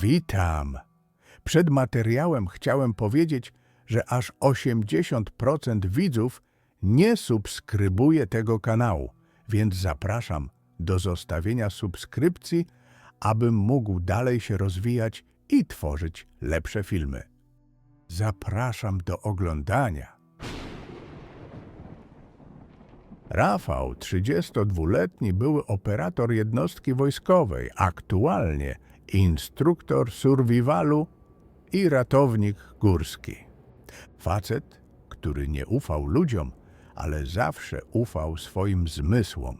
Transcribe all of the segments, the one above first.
Witam. Przed materiałem chciałem powiedzieć, że aż 80% widzów nie subskrybuje tego kanału, więc zapraszam do zostawienia subskrypcji, abym mógł dalej się rozwijać i tworzyć lepsze filmy. Zapraszam do oglądania. Rafał, 32-letni, były operator jednostki wojskowej, aktualnie instruktor survivalu i ratownik górski. Facet, który nie ufał ludziom, ale zawsze ufał swoim zmysłom.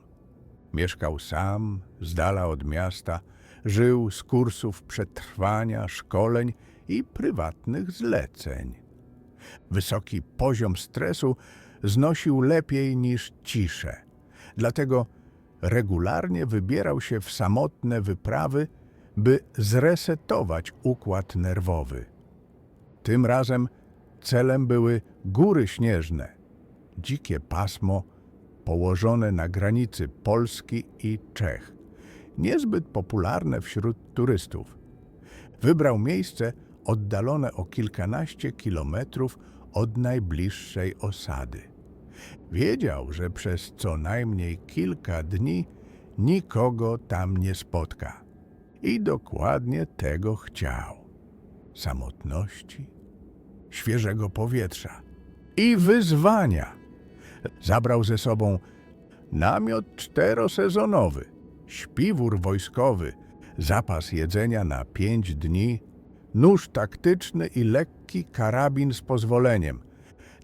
Mieszkał sam, z dala od miasta, żył z kursów przetrwania, szkoleń i prywatnych zleceń. Wysoki poziom stresu znosił lepiej niż ciszę. Dlatego regularnie wybierał się w samotne wyprawy, by zresetować układ nerwowy. Tym razem celem były góry śnieżne, dzikie pasmo położone na granicy Polski i Czech, niezbyt popularne wśród turystów. Wybrał miejsce oddalone o kilkanaście kilometrów od najbliższej osady. Wiedział, że przez co najmniej kilka dni nikogo tam nie spotka. I dokładnie tego chciał. Samotności, świeżego powietrza i wyzwania. Zabrał ze sobą namiot czterosezonowy, śpiwór wojskowy, zapas jedzenia na pięć dni, nóż taktyczny i lekki karabin z pozwoleniem,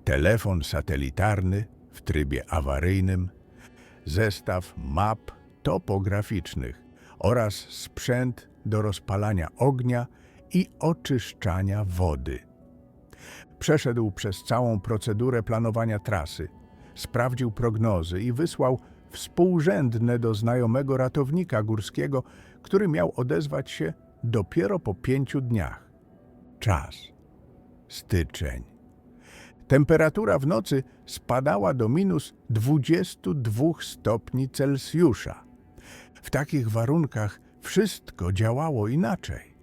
telefon satelitarny w trybie awaryjnym, zestaw map topograficznych oraz sprzęt do rozpalania ognia i oczyszczania wody. Przeszedł przez całą procedurę planowania trasy, sprawdził prognozy i wysłał współrzędne do znajomego ratownika górskiego, który miał odezwać się dopiero po pięciu dniach. Czas. Styczeń. Temperatura w nocy spadała do minus 22 stopni Celsjusza. W takich warunkach wszystko działało inaczej.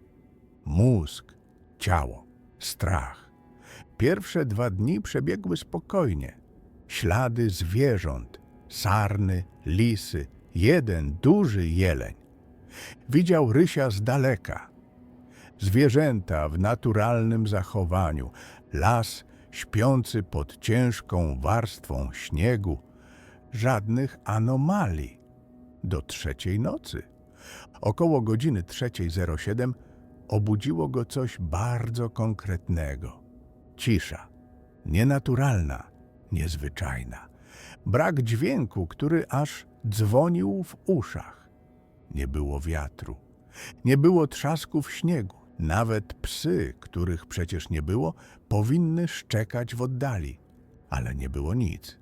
Mózg, ciało, strach. Pierwsze dwa dni przebiegły spokojnie. Ślady zwierząt, sarny, lisy, jeden duży jeleń. Widział rysia z daleka. Zwierzęta w naturalnym zachowaniu, las śpiący pod ciężką warstwą śniegu, żadnych anomalii. Do trzeciej nocy. Około godziny 3.07 obudziło go coś bardzo konkretnego. Cisza. Nienaturalna, niezwyczajna. Brak dźwięku, który aż dzwonił w uszach. Nie było wiatru. Nie było trzasków śniegu. Nawet psy, których przecież nie było, powinny szczekać w oddali. Ale nie było nic.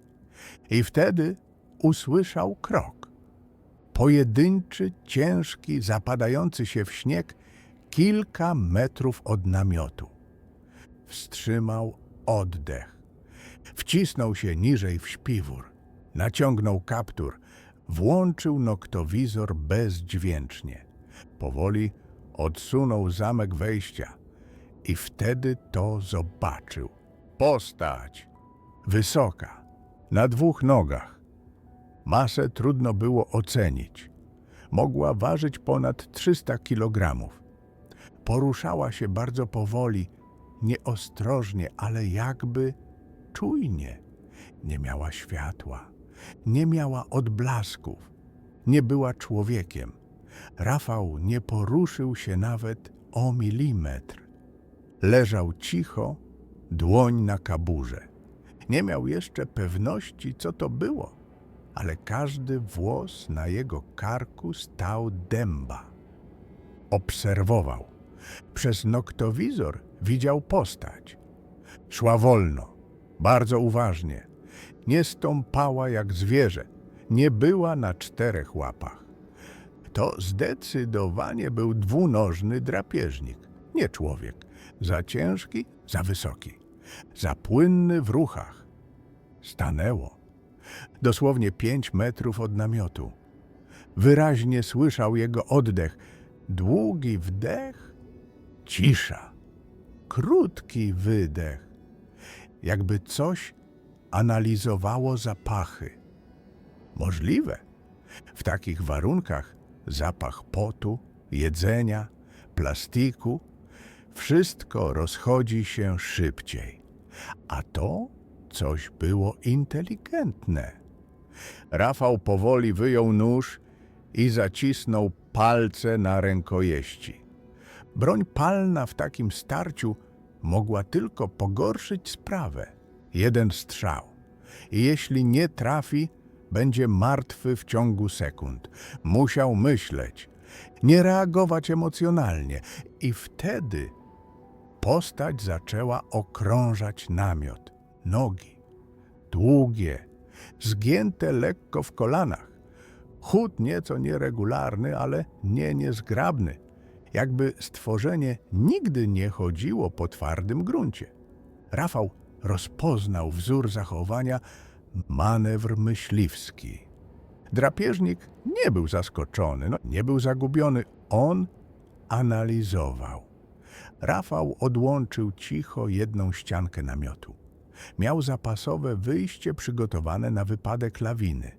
I wtedy usłyszał krok. Pojedynczy, ciężki, zapadający się w śnieg kilka metrów od namiotu. Wstrzymał oddech. Wcisnął się niżej w śpiwór. Naciągnął kaptur. Włączył noktowizor bezdźwięcznie. Powoli odsunął zamek wejścia i wtedy to zobaczył. Postać. Wysoka. Na dwóch nogach. Masę trudno było ocenić. Mogła ważyć ponad 300 kilogramów. Poruszała się bardzo powoli, nieostrożnie, ale jakby czujnie. Nie miała światła, nie miała odblasków, nie była człowiekiem. Rafał nie poruszył się nawet o milimetr. Leżał cicho, dłoń na kaburze. Nie miał jeszcze pewności, co to było, ale każdy włos na jego karku stał dęba. Obserwował. Przez noktowizor widział postać. Szła wolno, bardzo uważnie. Nie stąpała jak zwierzę, nie była na czterech łapach. To zdecydowanie był dwunożny drapieżnik, nie człowiek. Za ciężki, za wysoki, za płynny w ruchach. Stanęło. Dosłownie pięć metrów od namiotu. Wyraźnie słyszał jego oddech, długi wdech Cisza. Krótki wydech. Jakby coś analizowało zapachy. Możliwe. W takich warunkach zapach potu, jedzenia, plastiku, wszystko rozchodzi się szybciej. A to coś było inteligentne. Rafał powoli wyjął nóż i zacisnął palce na rękojeści. Broń palna w takim starciu mogła tylko pogorszyć sprawę. Jeden strzał. I jeśli nie trafi, będzie martwy w ciągu sekund. Musiał myśleć, nie reagować emocjonalnie. I wtedy postać zaczęła okrążać namiot. Nogi, długie, zgięte lekko w kolanach. Chód nieco nieregularny, ale nie niezgrabny. Jakby stworzenie nigdy nie chodziło po twardym gruncie. Rafał rozpoznał wzór zachowania manewr myśliwski. Drapieżnik nie był zaskoczony, no, nie był zagubiony. On analizował. Rafał odłączył cicho jedną ściankę namiotu. Miał zapasowe wyjście przygotowane na wypadek lawiny.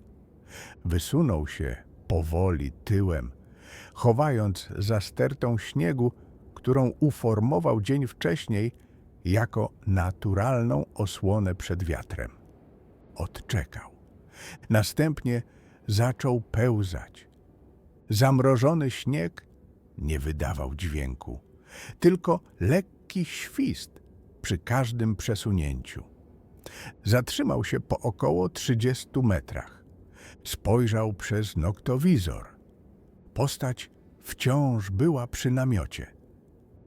Wysunął się powoli tyłem, chowając za stertą śniegu, którą uformował dzień wcześniej jako naturalną osłonę przed wiatrem. Odczekał. Następnie zaczął pełzać. Zamrożony śnieg nie wydawał dźwięku, tylko lekki świst przy każdym przesunięciu. Zatrzymał się po około 30 metrach. Spojrzał przez noktowizor. Postać wciąż była przy namiocie.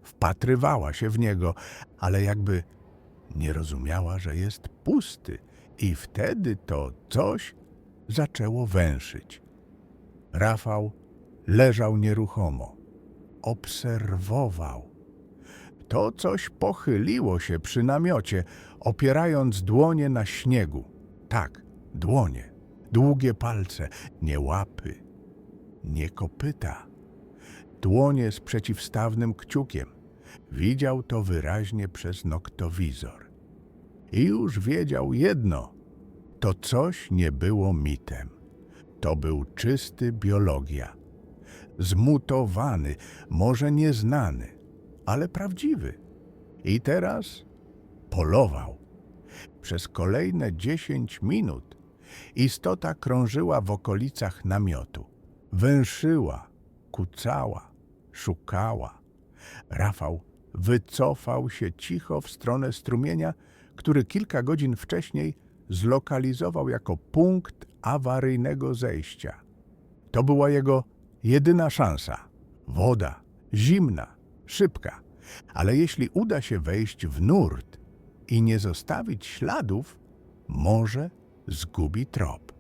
Wpatrywała się w niego, ale jakby nie rozumiała, że jest pusty i wtedy to coś zaczęło węszyć. Rafał leżał nieruchomo. Obserwował. To coś pochyliło się przy namiocie, opierając dłonie na śniegu. Tak, dłonie, długie palce, nie łapy, nie kopyta. Dłonie z przeciwstawnym kciukiem. Widział to wyraźnie przez noktowizor. I już wiedział jedno. To coś nie było mitem. To był czysty biologia. Zmutowany, może nieznany, ale prawdziwy. I teraz polował. Przez kolejne dziesięć minut istota krążyła w okolicach namiotu. Węszyła, kucała, szukała. Rafał wycofał się cicho w stronę strumienia, który kilka godzin wcześniej zlokalizował jako punkt awaryjnego zejścia. To była jego jedyna szansa. Woda, zimna, szybka, ale jeśli uda się wejść w nurt i nie zostawić śladów, może zgubi trop.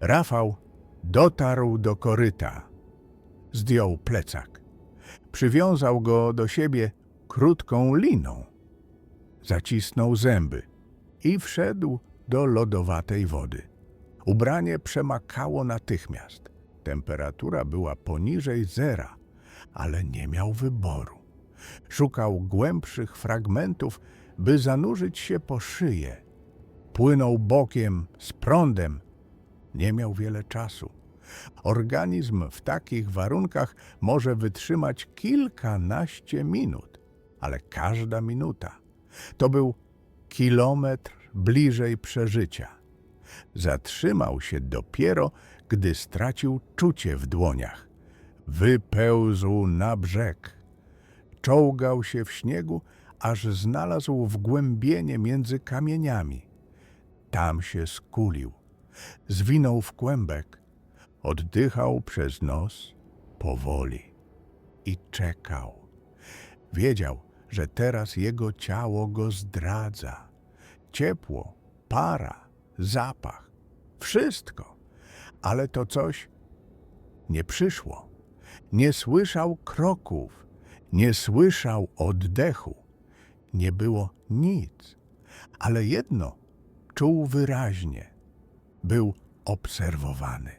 Rafał dotarł do koryta. Zdjął plecak. Przywiązał go do siebie krótką liną. Zacisnął zęby i wszedł do lodowatej wody. Ubranie przemakało natychmiast. Temperatura była poniżej zera, ale nie miał wyboru. Szukał głębszych fragmentów, by zanurzyć się po szyję. Płynął bokiem, z prądem. Nie miał wiele czasu. Organizm w takich warunkach może wytrzymać kilkanaście minut, ale każda minuta to był kilometr bliżej przeżycia. Zatrzymał się dopiero, gdy stracił czucie w dłoniach. Wypełzł na brzeg. Czołgał się w śniegu, aż znalazł wgłębienie między kamieniami. Tam się skulił. Zwinął w kłębek. Oddychał przez nos powoli i czekał. Wiedział, że teraz jego ciało go zdradza. Ciepło, para, zapach, wszystko. Ale to coś nie przyszło. Nie słyszał kroków, nie słyszał oddechu. Nie było nic. Ale jedno czuł wyraźnie. Był obserwowany.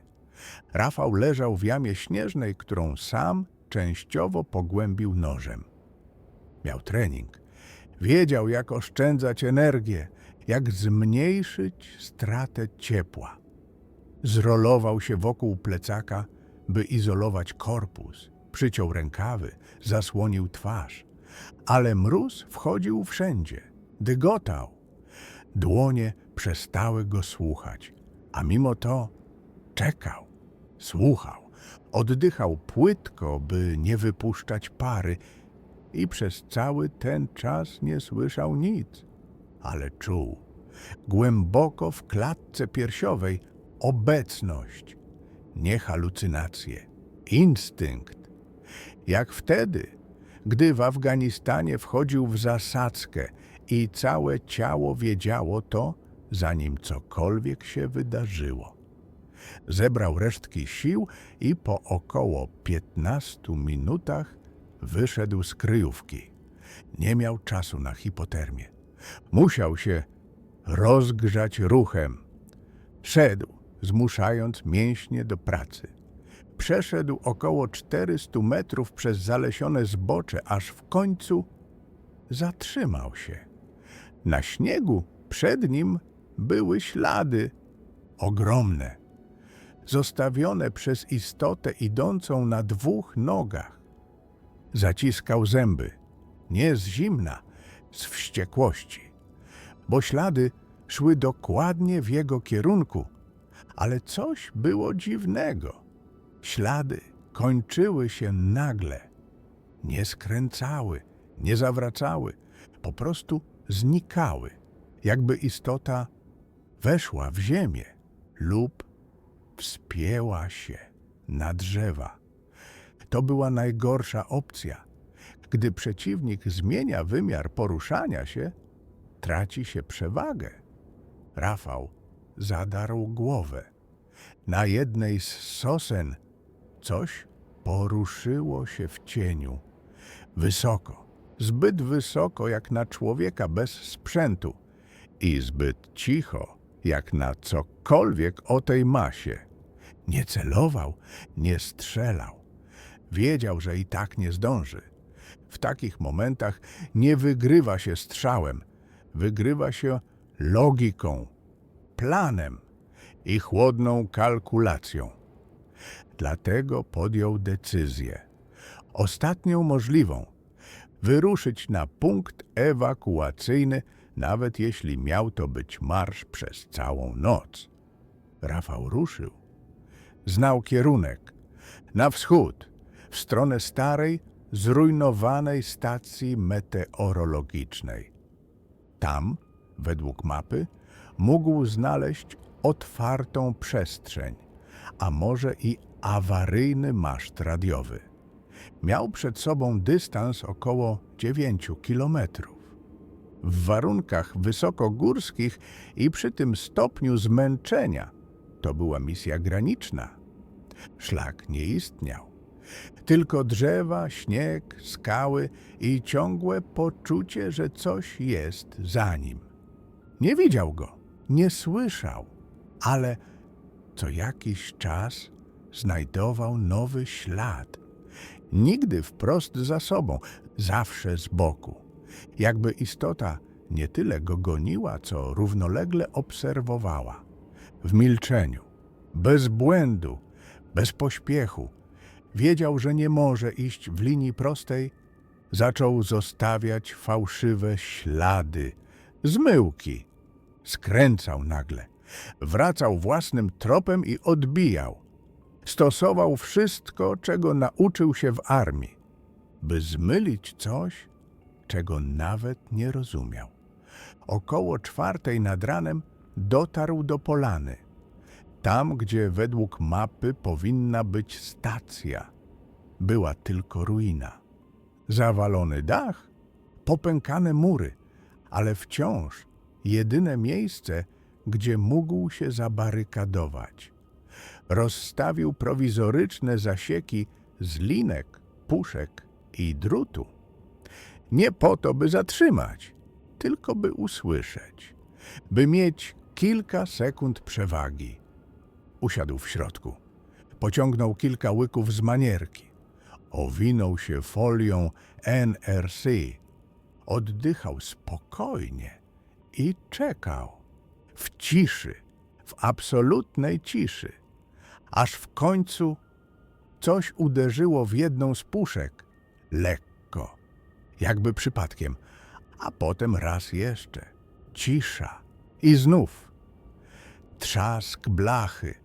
Rafał leżał w jamie śnieżnej, którą sam częściowo pogłębił nożem. Miał trening. Wiedział, jak oszczędzać energię, jak zmniejszyć stratę ciepła. Zrolował się wokół plecaka, by izolować korpus. Przyciął rękawy, zasłonił twarz. Ale mróz wchodził wszędzie. Dygotał. Dłonie przestały go słuchać, a mimo to czekał, słuchał, oddychał płytko, by nie wypuszczać pary i przez cały ten czas nie słyszał nic, ale czuł głęboko w klatce piersiowej obecność, nie halucynacje, instynkt. Jak wtedy, gdy w Afganistanie wchodził w zasadzkę i całe ciało wiedziało to, zanim cokolwiek się wydarzyło. Zebrał resztki sił i po około 15 minutach wyszedł z kryjówki. Nie miał czasu na hipotermię. Musiał się rozgrzać ruchem. Szedł, zmuszając mięśnie do pracy. Przeszedł około 400 metrów przez zalesione zbocze, aż w końcu zatrzymał się. Na śniegu przed nim były ślady ogromne, zostawione przez istotę idącą na dwóch nogach. Zaciskał zęby, nie z zimna, z wściekłości, bo ślady szły dokładnie w jego kierunku, ale coś było dziwnego. Ślady kończyły się nagle, nie skręcały, nie zawracały, po prostu znikały, jakby istota weszła w ziemię lub wspięła się na drzewa. To była najgorsza opcja. Gdy przeciwnik zmienia wymiar poruszania się, traci się przewagę. Rafał zadarł głowę. Na jednej z sosen coś poruszyło się w cieniu. Wysoko, zbyt wysoko jak na człowieka bez sprzętu i zbyt cicho jak na cokolwiek o tej masie. Nie celował, nie strzelał. Wiedział, że i tak nie zdąży. W takich momentach nie wygrywa się strzałem, wygrywa się logiką, planem i chłodną kalkulacją. Dlatego podjął decyzję, ostatnią możliwą, wyruszyć na punkt ewakuacyjny, nawet jeśli miał to być marsz przez całą noc. Rafał ruszył. Znał kierunek na wschód, w stronę starej, zrujnowanej stacji meteorologicznej. Tam, według mapy, mógł znaleźć otwartą przestrzeń, a może i awaryjny maszt radiowy. Miał przed sobą dystans około 9 kilometrów. W warunkach wysokogórskich i przy tym stopniu zmęczenia to była misja graniczna. Szlak nie istniał. Tylko drzewa, śnieg, skały i ciągłe poczucie, że coś jest za nim. Nie widział go, nie słyszał, ale co jakiś czas znajdował nowy ślad. Nigdy wprost za sobą, zawsze z boku. Jakby istota nie tyle go goniła, co równolegle obserwowała. W milczeniu, bez błędu, bez pośpiechu. Wiedział, że nie może iść w linii prostej. Zaczął zostawiać fałszywe ślady, zmyłki. Skręcał nagle. Wracał własnym tropem i odbijał. Stosował wszystko, czego nauczył się w armii, by zmylić coś, czego nawet nie rozumiał. Około czwartej nad ranem dotarł do polany. Tam, gdzie według mapy powinna być stacja, była tylko ruina. Zawalony dach, popękane mury, ale wciąż jedyne miejsce, gdzie mógł się zabarykadować. Rozstawił prowizoryczne zasieki z linek, puszek i drutu. Nie po to, by zatrzymać, tylko by usłyszeć, by mieć kilka sekund przewagi. Usiadł w środku. Pociągnął kilka łyków z manierki. Owinął się folią NRC, oddychał spokojnie i czekał w ciszy, w absolutnej ciszy, aż w końcu coś uderzyło w jedną z puszek, lekko, jakby przypadkiem, a potem raz jeszcze, cisza i znów trzask blachy.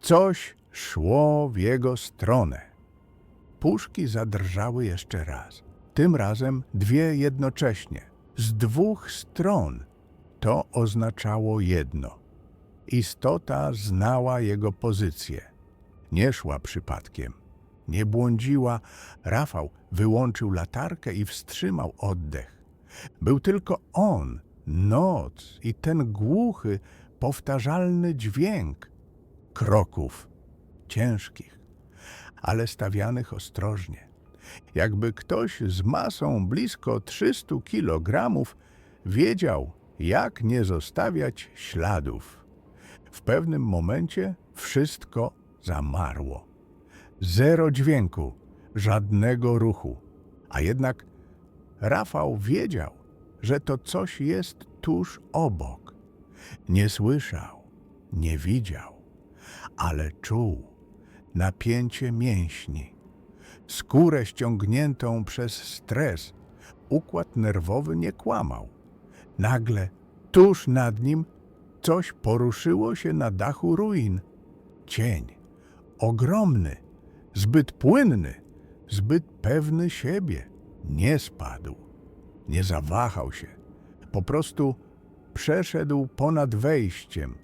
Coś szło w jego stronę. Puszki zadrżały jeszcze raz. Tym razem dwie jednocześnie, z dwóch stron. To oznaczało jedno. Istota znała jego pozycję. Nie szła przypadkiem. Nie błądziła. Rafał wyłączył latarkę i wstrzymał oddech. Był tylko on, noc i ten głuchy, powtarzalny dźwięk kroków, ciężkich, ale stawianych ostrożnie. Jakby ktoś z masą blisko 300 kilogramów wiedział, jak nie zostawiać śladów. W pewnym momencie wszystko zamarło. Zero dźwięku, żadnego ruchu. A jednak Rafał wiedział, że to coś jest tuż obok. Nie słyszał, nie widział, ale czuł napięcie mięśni, skórę ściągniętą przez stres. Układ nerwowy nie kłamał. Nagle, tuż nad nim, coś poruszyło się na dachu ruin. Cień, ogromny, zbyt płynny, zbyt pewny siebie, nie spadł, nie zawahał się. Po prostu przeszedł ponad wejściem,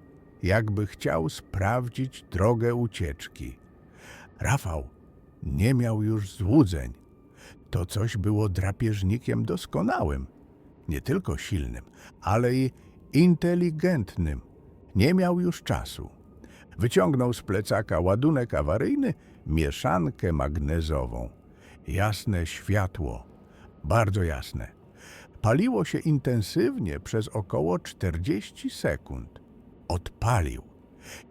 jakby chciał sprawdzić drogę ucieczki. Rafał nie miał już złudzeń. To coś było drapieżnikiem doskonałym, nie tylko silnym, ale i inteligentnym. Nie miał już czasu. Wyciągnął z plecaka ładunek awaryjny, mieszankę magnezową. Jasne światło, bardzo jasne. Paliło się intensywnie przez około 40 sekund. Odpalił.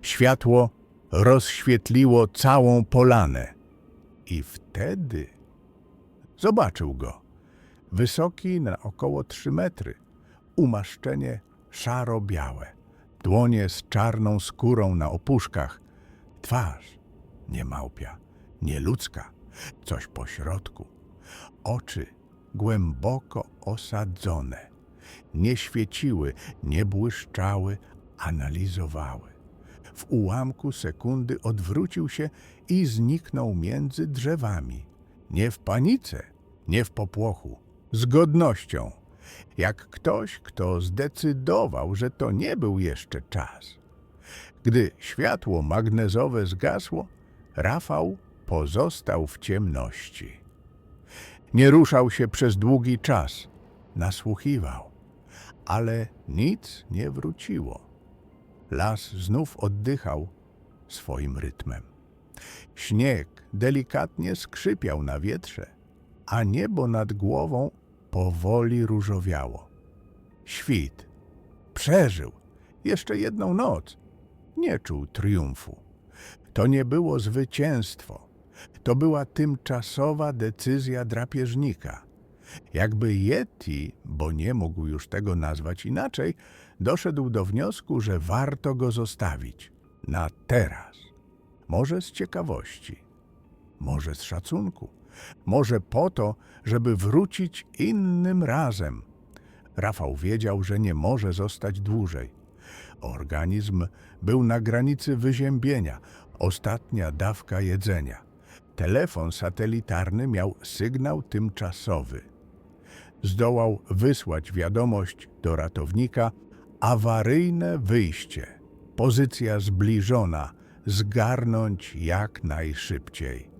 Światło rozświetliło całą polanę. I wtedy zobaczył go. Wysoki na około 3 metry, umaszczenie szaro-białe, dłonie z czarną skórą na opuszkach, twarz nie małpia, nie ludzka, coś po środku, oczy głęboko osadzone, nie świeciły, nie błyszczały, analizowały. W ułamku sekundy odwrócił się i zniknął między drzewami. Nie w panice, nie w popłochu, z godnością, jak ktoś, kto zdecydował, że to nie był jeszcze czas. Gdy światło magnezowe zgasło, Rafał pozostał w ciemności. Nie ruszał się przez długi czas, nasłuchiwał, ale nic nie wróciło. Las znów oddychał swoim rytmem. Śnieg delikatnie skrzypiał na wietrze, a niebo nad głową powoli różowiało. Świt przeżył jeszcze jedną noc. Nie czuł triumfu. To nie było zwycięstwo. To była tymczasowa decyzja drapieżnika. Jakby Yeti, bo nie mógł już tego nazwać inaczej, doszedł do wniosku, że warto go zostawić. Na teraz. Może z ciekawości, może z szacunku, może po to, żeby wrócić innym razem. Rafał wiedział, że nie może zostać dłużej. Organizm był na granicy wyziębienia, ostatnia dawka jedzenia. Telefon satelitarny miał sygnał tymczasowy. Zdołał wysłać wiadomość do ratownika awaryjne wyjście. Pozycja zbliżona, zgarnąć jak najszybciej.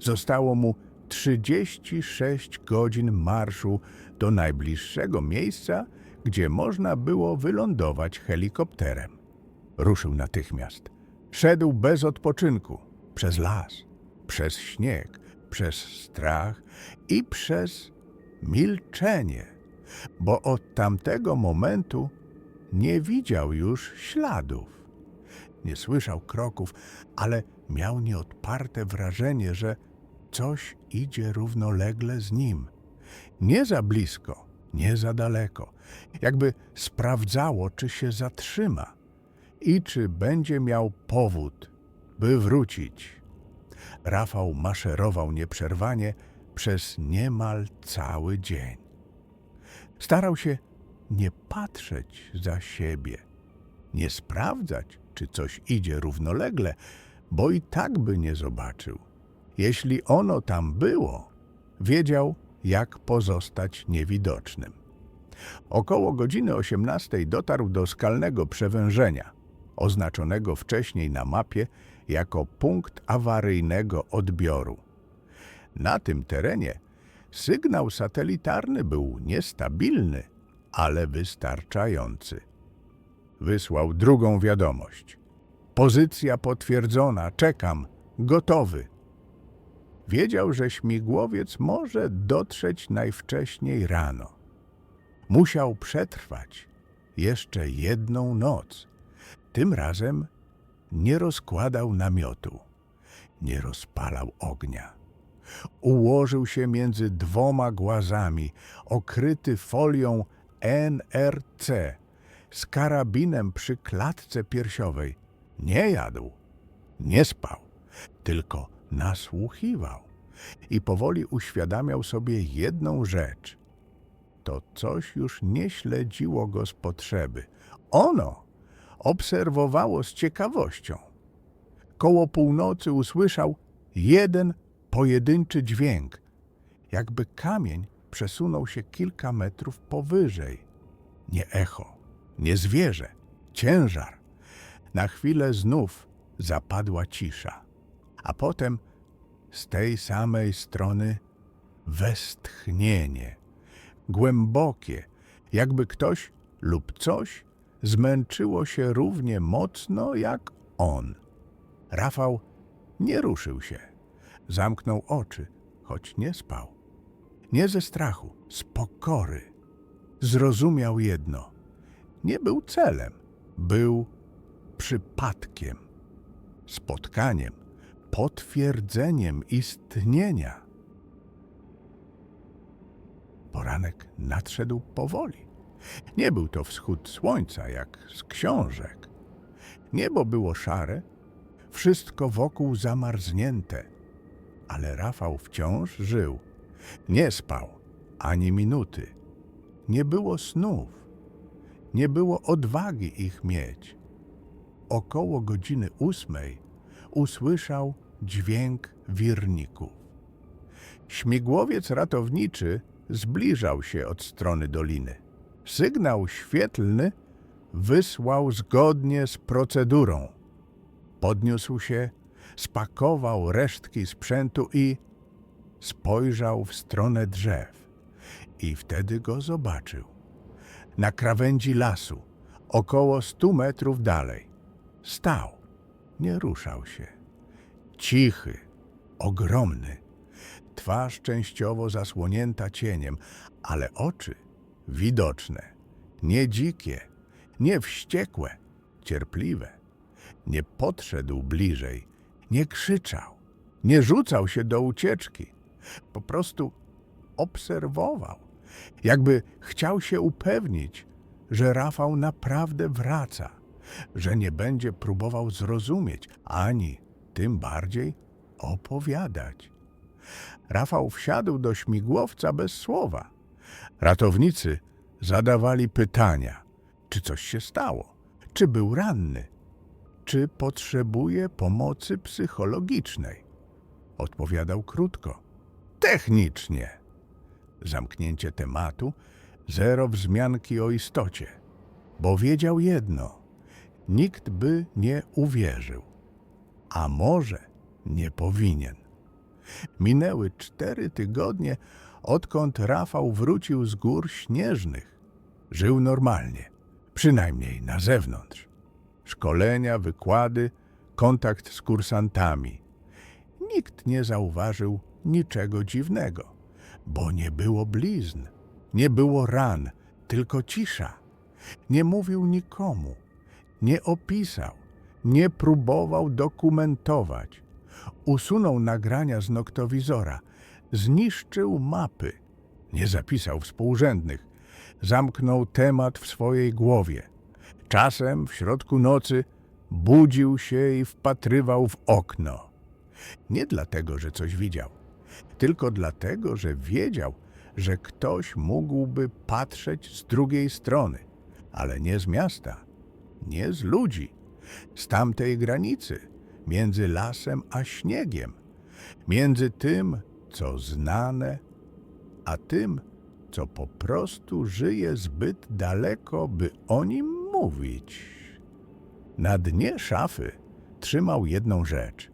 Zostało mu 36 godzin marszu do najbliższego miejsca, gdzie można było wylądować helikopterem. Ruszył natychmiast. Szedł bez odpoczynku, przez las, przez śnieg, przez strach i przez milczenie, bo od tamtego momentu nie widział już śladów. Nie słyszał kroków, ale miał nieodparte wrażenie, że coś idzie równolegle z nim. Nie za blisko, nie za daleko. Jakby sprawdzało, czy się zatrzyma i czy będzie miał powód, by wrócić. Rafał maszerował nieprzerwanie przez niemal cały dzień. Starał się nie patrzeć za siebie, nie sprawdzać, czy coś idzie równolegle, bo i tak by nie zobaczył. Jeśli ono tam było, wiedział, jak pozostać niewidocznym. Około godziny 18 dotarł do skalnego przewężenia, oznaczonego wcześniej na mapie jako punkt awaryjnego odbioru. Na tym terenie sygnał satelitarny był niestabilny, ale wystarczający. Wysłał drugą wiadomość. Pozycja potwierdzona, czekam, gotowy. Wiedział, że śmigłowiec może dotrzeć najwcześniej rano. Musiał przetrwać jeszcze jedną noc. Tym razem nie rozkładał namiotu, nie rozpalał ognia. Ułożył się między dwoma głazami, okryty folią NRC, z karabinem przy klatce piersiowej. Nie jadł, nie spał, tylko nasłuchiwał i powoli uświadamiał sobie jedną rzecz. To coś już nie śledziło go z potrzeby. Ono obserwowało z ciekawością. Koło północy usłyszał jeden pojedynczy dźwięk, jakby kamień przesunął się kilka metrów powyżej. Nie echo, nie zwierzę, ciężar. Na chwilę znów zapadła cisza, a potem z tej samej strony westchnienie, głębokie, jakby ktoś lub coś zmęczyło się równie mocno jak on. Rafał nie ruszył się, zamknął oczy, choć nie spał. Nie ze strachu, z pokory. Zrozumiał jedno. Nie był celem, był przypadkiem, spotkaniem, potwierdzeniem istnienia. Poranek nadszedł powoli. Nie był to wschód słońca, jak z książek. Niebo było szare, wszystko wokół zamarznięte, ale Rafał wciąż żył. Nie spał ani minuty. Nie było snów. Nie było odwagi ich mieć. Około godziny ósmej usłyszał dźwięk wirników. Śmigłowiec ratowniczy zbliżał się od strony doliny. Sygnał świetlny wysłał zgodnie z procedurą. Podniósł się, spakował resztki sprzętu i spojrzał w stronę drzew. I wtedy go zobaczył. Na krawędzi lasu, około stu metrów dalej. Stał, nie ruszał się. Cichy, ogromny, twarz częściowo zasłonięta cieniem, ale oczy widoczne, nie dzikie, nie wściekłe, cierpliwe. Nie podszedł bliżej, nie krzyczał, nie rzucał się do ucieczki. Po prostu obserwował, jakby chciał się upewnić, że Rafał naprawdę wraca, że nie będzie próbował zrozumieć, ani tym bardziej opowiadać. Rafał wsiadł do śmigłowca bez słowa. Ratownicy zadawali pytania, czy coś się stało, czy był ranny, czy potrzebuje pomocy psychologicznej. Odpowiadał krótko. Technicznie. Zamknięcie tematu, zero wzmianki o istocie, bo wiedział jedno: nikt by nie uwierzył, a może nie powinien. Minęły cztery tygodnie, odkąd Rafał wrócił z gór śnieżnych. Żył normalnie, przynajmniej na zewnątrz. Szkolenia, wykłady, kontakt z kursantami. Nikt nie zauważył niczego dziwnego, bo nie było blizn, nie było ran, tylko cisza. Nie mówił nikomu, nie opisał, nie próbował dokumentować. Usunął nagrania z noktowizora, zniszczył mapy, Nie zapisał współrzędnych. Zamknął temat w swojej głowie. Czasem w środku nocy budził się i wpatrywał w okno. Nie dlatego, że coś widział, tylko dlatego, że wiedział, że ktoś mógłby patrzeć z drugiej strony, ale nie z miasta, nie z ludzi, z tamtej granicy, między lasem a śniegiem, między tym, co znane, a tym, co po prostu żyje zbyt daleko, by o nim mówić. Na dnie szafy trzymał jedną rzecz.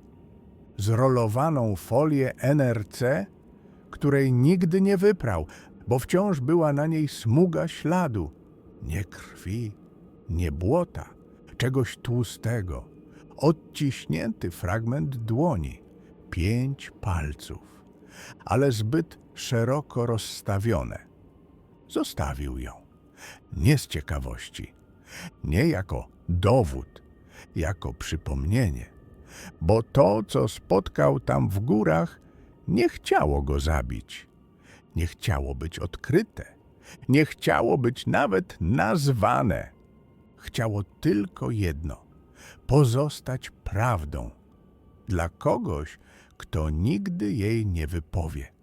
Zrolowaną folię NRC, której nigdy nie wyprał, bo wciąż była na niej smuga śladu. Nie krwi, nie błota, czegoś tłustego. Odciśnięty fragment dłoni, pięć palców, ale zbyt szeroko rozstawione. Zostawił ją. Nie z ciekawości, nie jako dowód, jako przypomnienie, bo to, co spotkał tam w górach, nie chciało go zabić, nie chciało być odkryte, nie chciało być nawet nazwane. Chciało tylko jedno pozostać prawdą dla kogoś, kto nigdy jej nie wypowie.